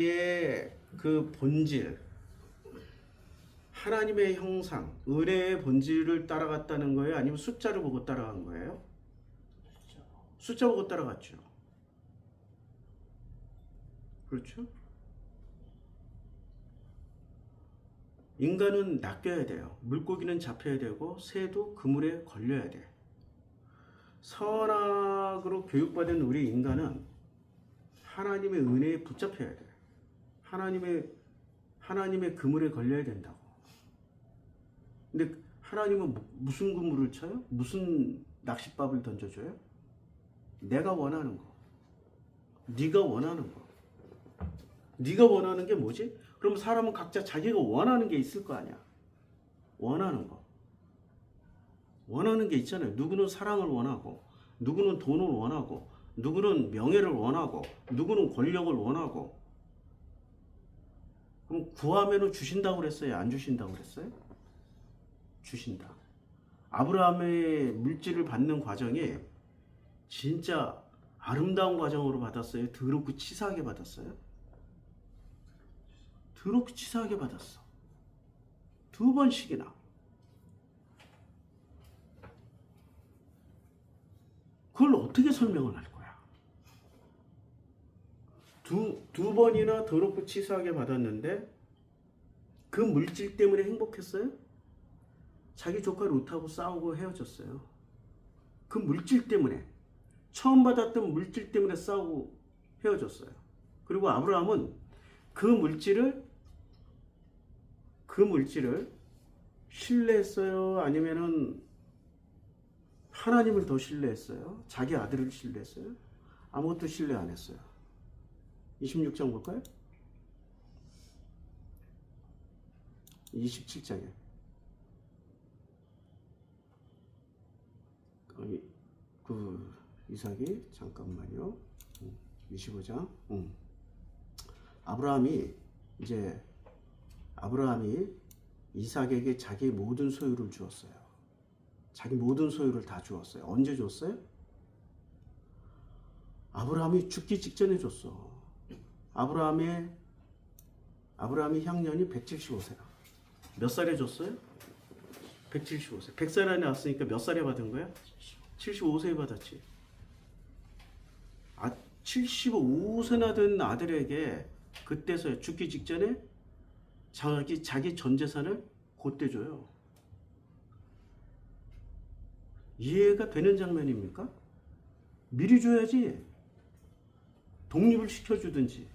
의그 본질, 하나님의 형상, 은혜의 본질을 따라갔다는 거예요? 아니면 숫자를 보고 따라간 거예요? 숫자 보고 따라갔죠. 그렇죠? 인간은 낚여야 돼요. 물고기는 잡혀야 되고 새도 그물에 걸려야 돼. 선악으로 교육받은 우리 인간은 하나님의 은혜에 붙잡혀야 돼. 하나님의 하나님의 그물에 걸려야 된다고. 근데 하나님은 무- 무슨 그물을 쳐요? 무슨 낚싯밥을 던져줘요? 내가 원하는 거. 네가 원하는 거. 네가 원하는 게 뭐지? 그럼 사람은 각자 자기가 원하는 게 있을 거 아니야. 원하는 거. 원하는 게 있잖아요. 누구는 사랑을 원하고, 누구는 돈을 원하고, 누구는 명예를 원하고, 누구는 권력을 원하고. 그럼 구하면은 주신다고 그랬어요? 안 주신다고 그랬어요? 주신다. 아브라함의 물질을 받는 과정이 진짜 아름다운 과정으로 받았어요? 더럽고 치사하게 받았어요? 더럽고 치사하게 받았어. 두 번씩이나. 그걸 어떻게 설명을 할 거야? 두, 두 번이나 더럽고 치사하게 받았는데 그 물질 때문에 행복했어요? 자기 조카 롯하고 싸우고 헤어졌어요. 그 물질 때문에 처음 받았던 물질 때문에 싸우고 헤어졌어요. 그리고 아브라함은 그 물질을 그 물질을 신뢰했어요? 아니면은 하나님을 더 신뢰했어요? 자기 아들을 신뢰했어요? 아무것도 신뢰 안 했어요. 26장 볼까요? 27장에 그 이삭이 잠깐만요. 음, 25장. 음. 아브라함이 이제 아브라함이 이삭에게 자기 모든 소유를 주었어요. 자기 모든 소유를 다 주었어요. 언제 줬어요? 아브라함이 죽기 직전에 줬어. 아브라함의 아브라함이 향년이 175세라. 몇 살에 줬어요? 175세. 100살 안에 왔으니까 몇 살에 받은 거야? 75세에 받았지. 아, 75세나 된 아들에게 그때서야 죽기 직전에 자기 자기 전 재산을 그때 줘요. 이해가 되는 장면입니까? 미리 줘야지. 독립을 시켜주든지